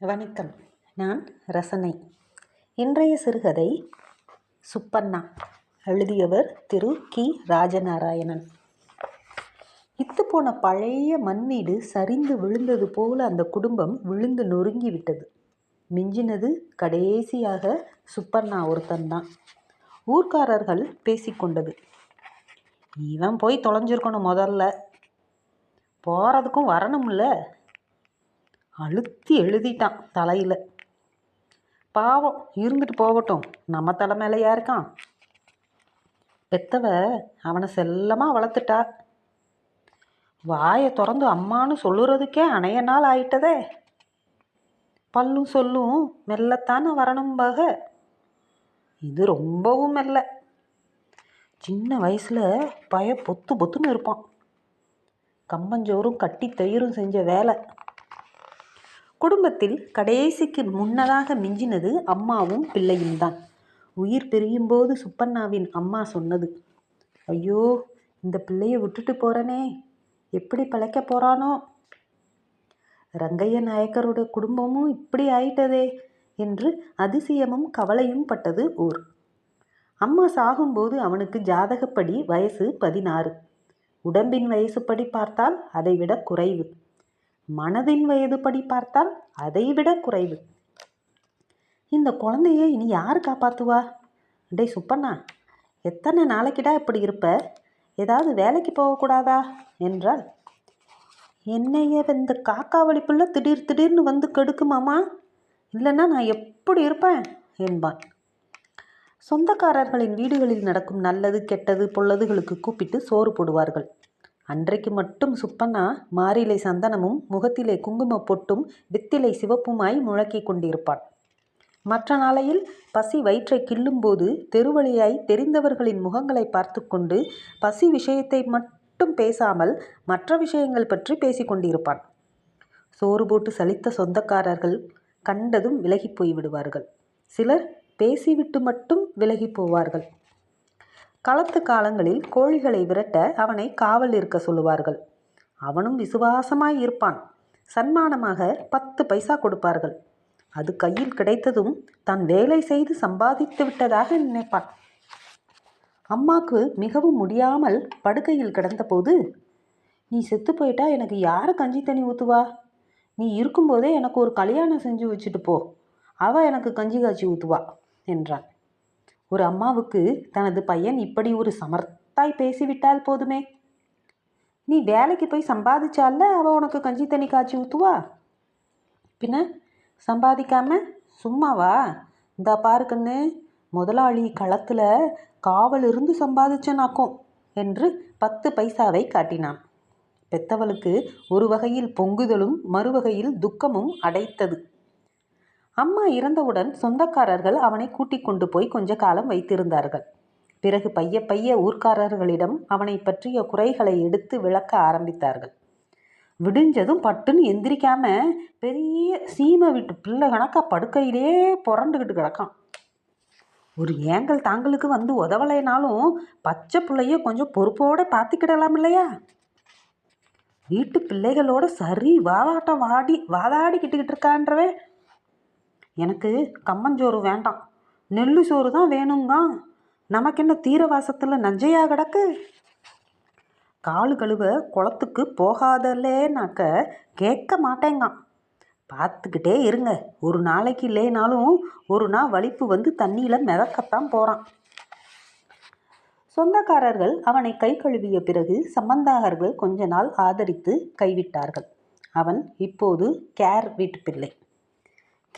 வணக்கம். நான் ரசனை. இன்றைய சிறுகதை சுப்பண்ணா எழுதியவர் திரு. கி. ராஜநாராயணன். இத்துப்போன பழைய மண் வீடு சரிந்து விழுந்தது போல அந்த குடும்பம் விழுந்து நொறுங்கி விட்டது. மிஞ்சினது கடைசியாக சுப்பண்ணா ஒருத்தன்தான் ஊர்க்காரர்கள் பேசிக்கொண்டது இவன் போய் தொலைஞ்சிருக்கணும் முதல்ல. போகிறதுக்கும் வரணும்ல. அழுத்தி எழுதிட்டான் தலையில். பாவம் இருந்துட்டு போகட்டும். நம்ம தலை மேலேயா இருக்கான். பெத்தவ அவனை செல்லமாக வளர்த்துட்டா. வாயை திறந்து அம்மான்னு சொல்லுறதுக்கே அணைய நாள் ஆயிட்டதே. பல்லும் சொல்லும் மெல்லத்தானே வரணும்பாக இது ரொம்பவும் மெல்ல. சின்ன வயசில் பய பொத்து பொத்துன்னு இருப்பான். கம்பஞ்சோறும் கட்டி தயிரும் செஞ்ச வேலை. குடும்பத்தில் கடைசிக்கு முன்னதாக மிஞ்சினது அம்மாவும் பிள்ளையும் தான் உயிர் பிரியும்போது சுப்பண்ணாவின் அம்மா சொன்னது ஐயோ இந்த பிள்ளைய விட்டுட்டு போகிறனே எப்படி பழைக்க போகிறானோ ரங்கைய நாயக்கரோட குடும்பமும் இப்படி ஆயிட்டதே என்று அதிசயமும் கவலையும் பட்டது ஊர். அம்மா சாகும்போது அவனுக்கு ஜாதகப்படி வயசு பதினாறு. உடம்பின் வயசுப்படி பார்த்தால் அதைவிட குறைவு. மனதின் வயதுபடி பார்த்தால் அதைவிட குறைவு. இந்த குழந்தைய இனி யார் காப்பாற்றுவா டேய் சுப்பண்ணா எத்தனை நாளைக்கிடா இப்படி இருப்ப? ஏதாவது வேலைக்கு போகக்கூடாதா? என்றால் என்னைய இந்த காக்கா வலிப்புள்ள திடீர் திடீர்னு வந்து கெடுக்குமாமா? இல்லைன்னா நான் எப்படி இருப்பேன்? என்பான் சொந்தக்காரர்களின் வீடுகளில் நடக்கும் நல்லது கெட்டது பொல்லதுகளுக்கு கூப்பிட்டு சோறு போடுவார்கள். அன்றைக்கு மட்டும் சுப்பண்ணா மாரிலை சந்தனமும் முகத்திலே குங்கும பொட்டும் வித்திலை சிவப்புமாய் முழக்கிக் கொண்டிருப்பான் மற்ற நாளையில் பசி வயிற்றை கிள்ளும்போது தெருவழியாய் தெரிந்தவர்களின் முகங்களை பார்த்து கொண்டு பசி விஷயத்தை மட்டும் பேசாமல் மற்ற விஷயங்கள் பற்றி பேசிக்கொண்டிருப்பான் சோறு போட்டு சலித்த சொந்தக்காரர்கள் கண்டதும் விலகி போய் விடுவார்கள் சிலர் பேசிவிட்டு மட்டும் விலகி போவார்கள். களத்து காலங்களில் கோழிகளை விரட்ட அவனை காவல் இருக்க சொல்லுவார்கள். அவனும் விசுவாசமாய் இருப்பான். சன்மானமாக பத்து பைசா கொடுப்பார்கள். அது கையில் கிடைத்ததும் தான் வேலை செய்து சம்பாதித்து விட்டதாக நினைப்பான். அம்மாக்கு மிகவும் முடியாமல் படுக்கையில் கிடந்தபோது நீ செத்து போயிட்டா எனக்கு யார் கஞ்சி தண்ணி ஊற்றுவா நீ இருக்கும்போதே எனக்கு ஒரு கல்யாணம் செஞ்சு வச்சுட்டு போ. அவ எனக்கு கஞ்சி காய்ச்சி ஊற்றுவா என்றான். ஒரு அம்மாவுக்கு தனது பையன் இப்படி ஒரு சமர்த்தாய் பேசிவிட்டால் போதுமே. நீ வேலைக்கு போய் சம்பாதிச்சால அவள் உனக்கு கஞ்சி தண்ணி காய்ச்சி ஊற்றுவா பின்ன சம்பாதிக்காம சும்மாவா? இந்த பாருக்குன்னு முதலாளி களத்தில் காவல் இருந்து சம்பாதிச்சனாக்கும் என்று பத்து பைசாவை காட்டினான். பெத்தவளுக்கு ஒரு வகையில் பொங்குதலும் மறுவகையில் துக்கமும் அடைத்தது. அம்மா இறந்தவுடன் சொந்தக்காரர்கள் அவனை கூட்டிக் கொண்டு போய் கொஞ்ச காலம் வைத்திருந்தார்கள். பிறகு பைய பைய ஊர்க்காரர்களிடம் அவனை பற்றிய குறைகளை எடுத்து விளக்க ஆரம்பித்தார்கள். விடிஞ்சதும் பட்டுன்னு எந்திரிக்காம பெரிய சீமை விட்டு பிள்ளை கணக்கா படுக்கையிலே புரண்டுக்கிட்டு கிடக்கான். ஒரு ஏங்கல் தாங்களுக்கு வந்து உதவலைனாலும் பச்சை பிள்ளைய கொஞ்சம் பொறுப்போட பார்த்துக்கிடலாம் இல்லையா? வீட்டு பிள்ளைகளோட சரி வாவாட்டம் வாடி வாதாடிக்கிட்டுக்கிட்டு இருக்கான்றவே எனக்கு கம்மஞ்சோறு வேண்டாம். நெல்லு சோறு தான் வேணுங்க. நமக்கு என்ன தீரவாசத்தில் நஞ்சையா கிடக்கு? காலு கழுவ குளத்துக்கு போகாதல்லேனாக்க கேட்க மாட்டேங்கான் பார்த்துக்கிட்டே இருங்க. ஒரு நாளைக்கு இல்லைனாலும் ஒரு நாள் வலிப்பு வந்து தண்ணியில் மிதக்கத்தான் போகிறான் சொந்தக்காரர்கள் அவனை கை கழுவிய பிறகு சம்பந்தாகர்கள் கொஞ்ச நாள் ஆதரித்து கைவிட்டார்கள். அவன் இப்போது கேர் வீட்டு பிள்ளை.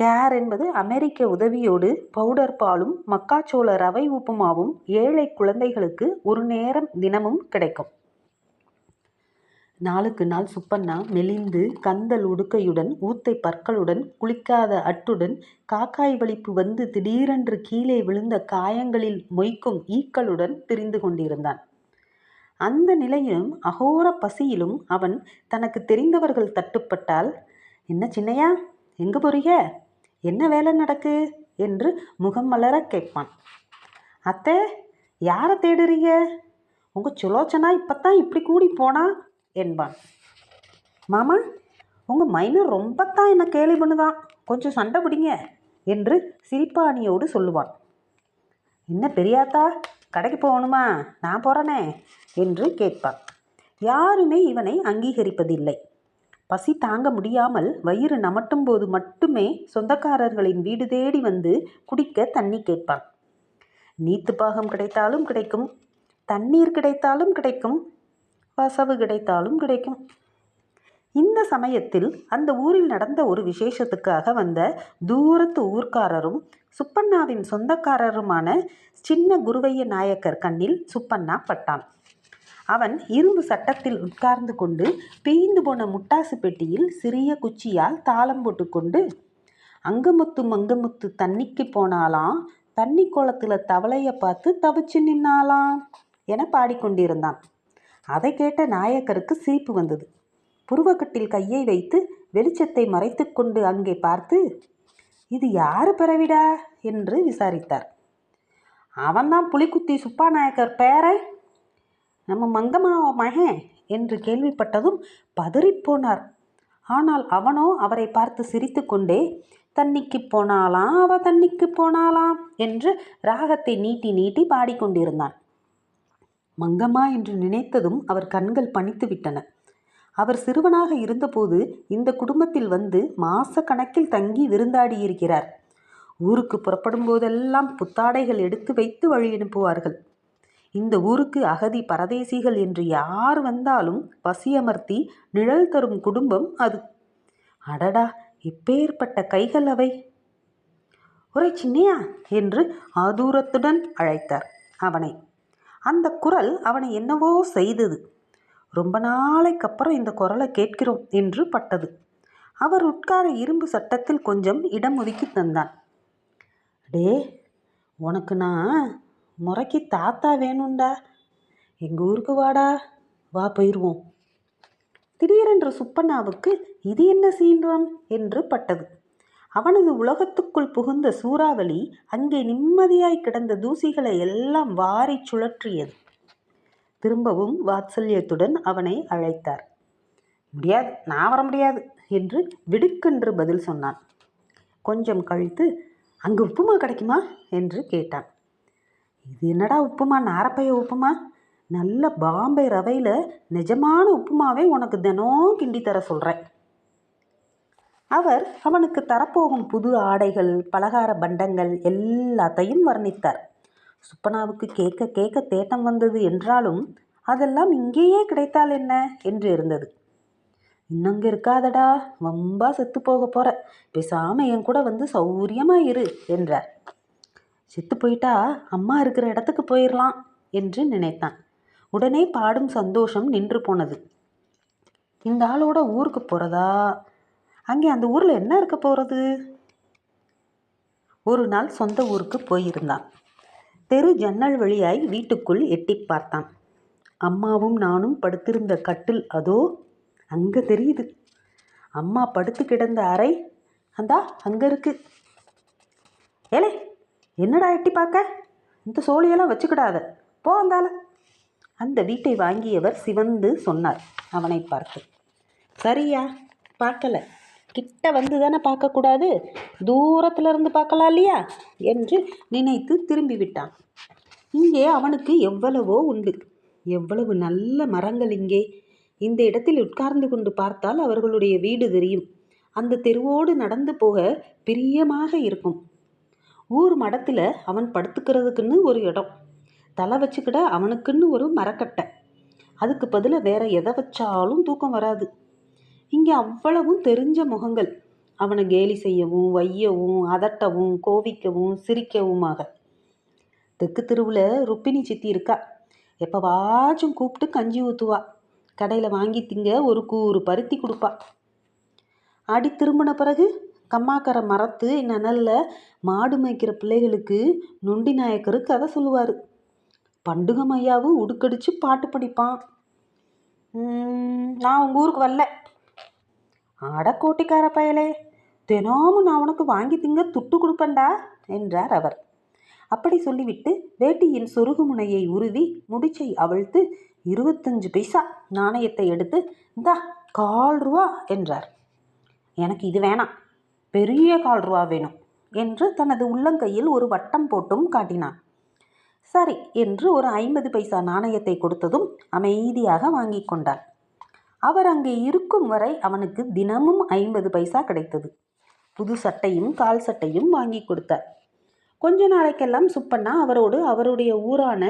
கேர் என்பது அமெரிக்க உதவியோடு பவுடர் பாலும் மக்காச்சோள ரவை உப்புமாவும் ஏழை குழந்தைகளுக்கு ஒரு நேரம் தினமும் கிடைக்கும். நாளுக்கு நாள் சுப்பண்ணா மெலிந்து கந்தல் உடுக்கையுடன் ஊத்தை பற்களுடன் குளிக்காத அட்டுடன் காக்காய் வலிப்பு வந்து திடீரென்று கீழே விழுந்த காயங்களில் மொய்க்கும் ஈக்களுடன் திரிந்து கொண்டிருந்தான். அந்த நிலையிலும் அகோர பசியிலும் அவன் தனக்கு தெரிந்தவர்கள் தட்டுப்பட்டால் என்ன சின்னையா எங்கே போறீங்க? என்ன வேலை நடக்கு? என்று முகம் மலர கேட்பான். அத்தை யாரை தேடுறீங்க? உங்கள் சுலோச்சனா இப்போத்தான் இப்படி கூடி போனா? என்பான். மாமா உங்கள் மைனர் ரொம்பத்தான் என்னை கேலி பண்ணுதான். கொஞ்சம் சண்டை பிடிங்க என்று சிரிப்பாணியோடு சொல்லுவான். என்ன பெரியாத்தா கடைக்கு போகணுமா? நான் போகிறேனே என்று கேட்பான். யாருமே இவனை அங்கீகரிப்பதில்லை. பசி தாங்க முடியாமல் வயிறு நமட்டும் போது மட்டுமே சொந்தக்காரர்களின் வீடு தேடி வந்து குடிக்க தண்ணி கேட்பான். நீத்து பாகம் கிடைத்தாலும் கிடைக்கும் தண்ணீர் கிடைத்தாலும் கிடைக்கும் வசவு கிடைத்தாலும் கிடைக்கும். இந்த சமயத்தில் அந்த ஊரில் நடந்த ஒரு விசேஷத்துக்காக வந்த தூரத்து ஊர்க்காரரும் சுப்பண்ணாவின் சொந்தக்காரருமான சின்ன குருவைய நாயக்கர் கண்ணில் சுப்பண்ணா பட்டான். அவன் இரும்பு சட்டத்தில் உட்கார்ந்து கொண்டு பீய்ந்து போன முட்டாசு பெட்டியில் சிறிய குச்சியால் தாளம் போட்டுக்கொண்டு அங்கமுத்து மங்கமுத்து தண்ணிக்கு போனாலாம் தண்ணி குளத்துல தவளையை பார்த்து தவிச்சு நின்னாலாம் என பாடிக்கொண்டிருந்தான். அதை கேட்ட நாயக்கருக்கு சிரிப்பு வந்தது. புருவக்கட்டில் கையை வைத்து வெளிச்சத்தை மறைத்துக்கொண்டு அங்கே பார்த்து இது யார் பிறவிடா? என்று விசாரித்தார். அவன்தான் புலிக்குத்தி சுப்பாநாயக்கர் பேரை! நம்ம மங்கம்மாவ மகன் என்று கேள்விப்பட்டதும் பதறிப்போனார். ஆனால் அவனோ அவரை பார்த்து சிரித்துக்கொண்டே தண்ணிக்கு போனாலாம் அவ தண்ணிக்கு போனாலாம் என்று ராகத்தை நீட்டி நீட்டி பாடிக்கொண்டிருந்தான். மங்கம்மா என்று நினைத்ததும் அவர் கண்கள் பணித்து விட்டன. அவர் சிறுவனாக இருந்தபோது இந்த குடும்பத்தில் வந்து மாச கணக்கில் தங்கி விருந்தாடியிருக்கிறார். ஊருக்கு புறப்படும் போதெல்லாம் புத்தாடைகள் எடுத்து வைத்து வழி அனுப்புவார்கள். இந்த ஊருக்கு அகதி பரதேசிகள் என்று யார் வந்தாலும் பசியமர்த்தி நிழல் தரும் குடும்பம் அது. அடடா இப்பேற்பட்ட கைகள் அவை. ஒரே சின்னையா? என்று ஆதூரத்துடன் அழைத்தார் அவனை. அந்த குரல் அவனை என்னவோ செய்தது. ரொம்ப நாளைக்கு அப்புறம் இந்த குரலை கேட்கிறோம் என்று பட்டது. அவர் உட்கார இரும்பு சட்டத்தில் கொஞ்சம் இடம் ஒதுக்கி தந்தான். டே உனக்கு நான் முறைக்கு தாத்தா வேணும்டா. எங்கள் ஊருக்கு வாடா. வா போயிடுவோம் திடீரென்று சுப்பண்ணாவுக்கு இது என்ன சீன்றான் என்று பட்டது. அவனது உலகத்துக்குள் புகுந்த சூறாவளி அங்கே நிம்மதியாய் கிடந்த தூசிகளை எல்லாம் வாரி சுழற்றியது. திரும்பவும் வாத்சல்யத்துடன் அவனை அழைத்தார். முடியாது நான் வர முடியாது என்று விடுக்கென்று பதில் சொன்னான். கொஞ்சம் கழித்து அங்கே உப்புமா கிடைக்குமா? என்று கேட்டான். இது என்னடா உப்புமா? நாரப்பைய உப்புமா? நல்ல பாம்பே ரவையில் நிஜமான உப்புமாவை உனக்கு தினம் கிண்டி தர சொல்கிறேன் அவர் அவனுக்கு தரப்போகும் புது ஆடைகள் பலகார பண்டங்கள் எல்லாத்தையும் வர்ணித்தார். சுப்பனாவுக்கு கேட்க கேட்க தேட்டம் வந்தது என்றாலும் அதெல்லாம் இங்கேயே கிடைத்தால் என்ன? என்று இருந்தது. இன்னங்க இருக்காதடா வம்பா செத்து போக போகிற பேசாமல் என் கூட வந்து சௌரியமாக இரு என்றார். செத்து போயிட்டா அம்மா இருக்கிற இடத்துக்கு போயிடலாம் என்று நினைத்தான். உடனே பாடும் சந்தோஷம் நின்று போனது. இந்த ஆளோட ஊருக்கு போகிறதா அங்கே அந்த ஊரில் என்ன இருக்க போகிறது ஒரு நாள் சொந்த ஊருக்கு போயிருந்தான். தெரு ஜன்னல் வழியாய் வீட்டுக்குள் எட்டி பார்த்தான். அம்மாவும் நானும் படுத்திருந்த கட்டில் அதோ அங்கே தெரியுது. அம்மா படுத்து கிடந்த அறை அந்தா அங்கே இருக்கு. ஏலே என்னடா எட்டி பார்க்க? இந்த சோழியெல்லாம் வச்சுக்கிடாத. போ அந்தால அந்த வீட்டை வாங்கியவர் சிவந்து சொன்னார். அவனை பார்த்து சரியா பார்க்கல. கிட்ட வந்து தானே பார்க்கக்கூடாது? தூரத்தில் இருந்து பார்க்கலாம் இல்லையா? என்று நினைத்து திரும்பி விட்டான் இங்கே அவனுக்கு எவ்வளவோ உண்டு. எவ்வளவு நல்ல மரங்கள் இங்கே. இந்த இடத்தில் உட்கார்ந்து கொண்டு பார்த்தால் அவர்களுடைய வீடு தெரியும். அந்த தெருவோடு நடந்து போக பிரியமாக இருக்கும். ஊர் மடத்தில் அவன் படுத்துக்கிறதுக்குன்னு ஒரு இடம். தலை வச்சுக்கிட அவனுக்குன்னு ஒரு மரக்கட்டை. அதுக்கு பதிலாக வேற எதை வச்சாலும் தூக்கம் வராது. இங்கே அவ்வளவும் தெரிஞ்ச முகங்கள். அவனை கேலி செய்யவும் வையவும் அதட்டவும் கோவிக்கவும் சிரிக்கவுமாக. தெற்கு தெருவில் ருப்பினி சித்தி இருக்கா? எப்போவாச்சும் கூப்பிட்டு கஞ்சி ஊற்றுவா கடையில் வாங்கி திங்க ஒரு கூறு பருத்தி கொடுப்பா. அடி திரும்பின பிறகு கம்மாக்கரை மரத்து நனலில் மாடு மேய்க்கிற பிள்ளைகளுக்கு நொண்டி நாயக்கரு கதை சொல்லுவார். பண்டுகம் ஐயாவும் உடுக்கடிச்சு பாட்டு படிப்பான். நான் உங்கள் ஊருக்கு வரல. அடக்கோட்டிக்கார பயலே தினமும் நான் உனக்கு வாங்கி திங்க துட்டு கொடுப்பேன்டா என்றார் அவர். அப்படி சொல்லிவிட்டு வேட்டியின் சொருகு முனையை உருவி முடிச்சை அவிழ்த்து இருபத்தஞ்சு பைசா நாணயத்தை எடுத்து இந்தா கால் ரூபா என்றார். எனக்கு இது வேணாம். பெரிய கால் ரூபா வேணும் என்று தனது உள்ளங்கையில் ஒரு வட்டம் போட்டும் காட்டினான். சரி என்று ஒரு ஐம்பது பைசா நாணயத்தை கொடுத்ததும் அமைதியாக வாங்கி கொண்டான் அவர் அங்கே இருக்கும் வரை அவனுக்கு தினமும் ஐம்பது பைசா கிடைத்தது. புது சட்டையும் கால் சட்டையும் வாங்கி கொடுத்தார். கொஞ்ச நாளைக்கெல்லாம் சுப்பண்ணா அவரோடு அவருடைய ஊரான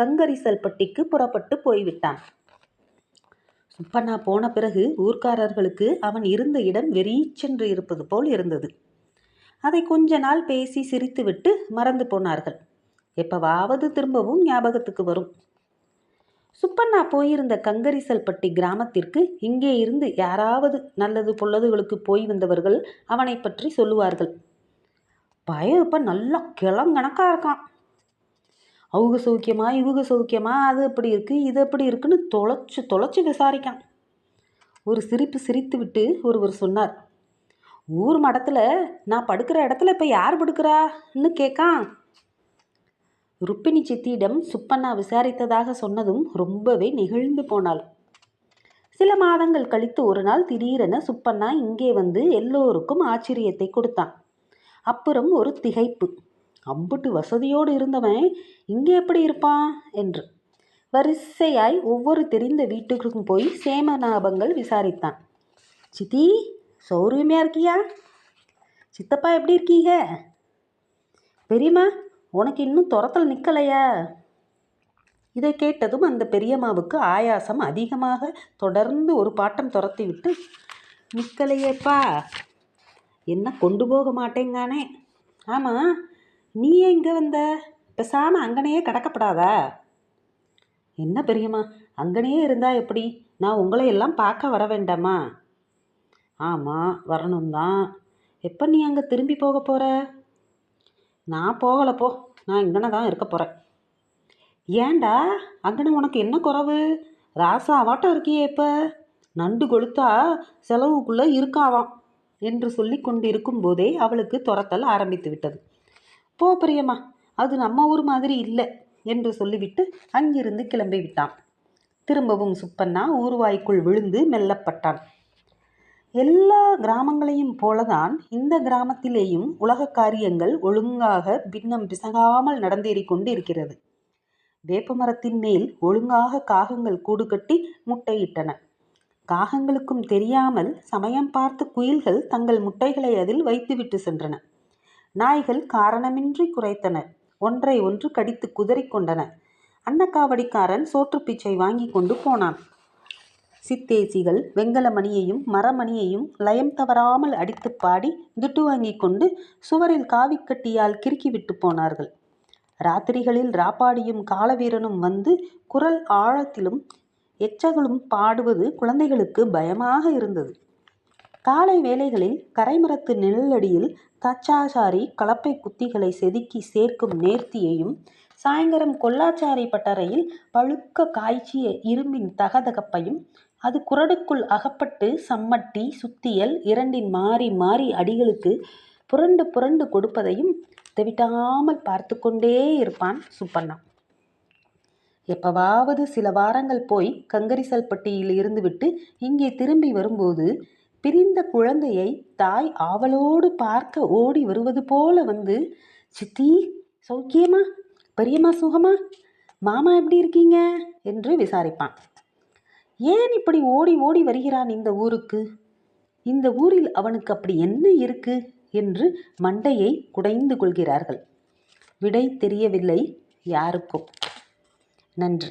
கங்கரிசல்பட்டிக்கு புறப்பட்டு போய்விட்டான். சுப்பண்ணா போன பிறகு ஊர்க்காரர்களுக்கு அவன் இருந்த இடம் வெறீச்சென்று இருப்பது போல் இருந்தது. அதை கொஞ்ச நாள் பேசி சிரித்துவிட்டு மறந்து போனார்கள். எப்பவாவது திரும்பவும் ஞாபகத்துக்கு வரும். சுப்பண்ணா போயிருந்த கங்கரிசல்பட்டி கிராமத்திற்கு இங்கே இருந்து யாராவது நல்லது பொல்லதுகளுக்கு போய் வந்தவர்கள் அவனை பற்றி சொல்லுவார்கள். பய இப்போ நல்லா கிளங்கணக்காக இருக்கான். அவங்க சௌக்கியமா இவங்க சௌக்கியமா அது எப்படி இருக்குது இது எப்படி இருக்குன்னு தொலைச்சு தொலைச்சி விசாரிக்கான். ஒரு சிரிப்பு சிரித்து விட்டு ஒருவர் சொன்னார் ஊர் மடத்தில் நான் படுக்கிற இடத்துல இப்போ யார் படுக்கிறா?ன்னு கேட்கான் ருப்பினி சித்தியிடம் சுப்பண்ணா விசாரித்ததாக சொன்னதும் ரொம்பவே நெகிழ்ந்து போனாள். சில மாதங்கள் கழித்து ஒரு நாள் திடீரென சுப்பண்ணா இங்கே வந்து எல்லோருக்கும் ஆச்சரியத்தை கொடுத்தான். அப்புறம் ஒரு திகைப்பு. அம்புட்டு வசதியோடு இருந்தவன் இங்கே எப்படி இருப்பான்? என்று. வரிசையாய் ஒவ்வொரு தெரிந்த வீட்டுக்கும் போய் சேம சேமநாபங்கள் விசாரித்தான். சித்தி சௌரியமாக இருக்கியா? சித்தப்பா எப்படி இருக்கீங்க? பெரியம்மா உனக்கு இன்னும் துரத்தல் நிற்கலையா இதை கேட்டதும் அந்த பெரியம்மாவுக்கு ஆயாசம் அதிகமாக தொடர்ந்து ஒரு பாட்டம் துரத்தி விட்டு நிற்கலையேப்பா என்ன கொண்டு போக மாட்டேங்கானே? ஆமாம் நீ எங்கே வந்த? பேசாமல் அங்கனையே கிடக்கப்படாதா. என்ன பெரியம்மா அங்கனையே இருந்தால் எப்படி? நான் உங்களை எல்லாம் பார்க்க வர வேண்டாமா? ஆமாம் வரணும் தான் எப்போ நீ அங்கே திரும்பி போக போகிற நான் போகலப்போ நான் இங்கன தான் இருக்க போகிறேன் ஏன்டா? அங்கன உனக்கு என்ன குறவு? ராசாவாட்டம் இருக்கியே இப்போ? நண்டு கொளுத்தா செலவுக்குள்ளே இருக்காவாம் என்று சொல்லி கொண்டு இருக்கும்போதே அவளுக்கு துரத்தல் ஆரம்பித்து விட்டது. போ பிரியம்மா அது நம்ம ஊர் மாதிரி இல்லை என்று சொல்லிவிட்டு அங்கிருந்து கிளம்பி விட்டான். திரும்பவும் சுப்பண்ணா ஊர்வாய்க்குள் விழுந்து மெல்லப்பட்டான். எல்லா கிராமங்களையும் போலதான் இந்த கிராமத்திலேயும் உலக காரியங்கள் ஒழுங்காக பின்னம் பிசகாமல் நடந்தேறி கொண்டு இருக்கிறது வேப்பமரத்தின் மேல் ஒழுங்காக காகங்கள் கூடு கட்டி முட்டையிட்டன. காகங்களுக்கும் தெரியாமல் சமயம் பார்த்து குயில்கள் தங்கள் முட்டைகளை அதில் வைத்துவிட்டு சென்றன. நாய்கள் காரணமின்றி குறைத்தன ஒன்றை ஒன்று கடித்து குதறிக்கொண்டன அன்னக்காவடிக்காரன் சோற்று பிச்சை வாங்கி கொண்டு போனான். சித்தேசிகள் வெங்கல மணியையும் மரமணியையும் லயம் தவறாமல் அடித்து பாடி துட்டு வாங்கி கொண்டு சுவரில் காவிக்கட்டியால் கிறுக்கிவிட்டு போனார்கள். ராத்திரிகளில் ராப்பாடியும் காலவீரனும் வந்து குரல் ஆழத்திலும் எச்சகளும் பாடுவது குழந்தைகளுக்கு பயமாக இருந்தது. காலை வேளைகளில் கரைமரத்து நிழலடியில் தச்சாசாரி கலப்பை குத்திகளை செதுக்கி சேர்க்கும் நேர்த்தியையும் சாயந்தரம் கொல்லாச்சாரி பட்டறையில் பழுக்க காய்ச்சிய இரும்பின் தகதகப்பையும் அது குரடுக்குள் அகப்பட்டு சம்மட்டி சுத்தியல் இரண்டின் மாறி மாறி அடிகளுக்கு புரண்டு புரண்டு கொடுப்பதையும் தெவிட்டாமல் பார்த்து கொண்டே இருப்பான் சுப்பண்ணா. எப்பவாவது சில வாரங்கள் போய் கங்கரிசல்பட்டியில் இருந்துவிட்டு இங்கே திரும்பி வரும்போது பிரிந்த குழந்தையை தாய் ஆவலோடு பார்க்க ஓடி வருவது போல வந்து சித்தி சௌக்கியமா? பெரியம்மா சுகமா? மாமா எப்படி இருக்கீங்க? என்று விசாரிப்பான். ஏன் இப்படி ஓடி ஓடி வருகிறான் இந்த ஊருக்கு? இந்த ஊரில் அவனுக்கு அப்படி என்ன இருக்கு? என்று மண்டையை குடைந்து கொள்கிறார்கள். விடை தெரியவில்லை யாருக்கும். நன்றி.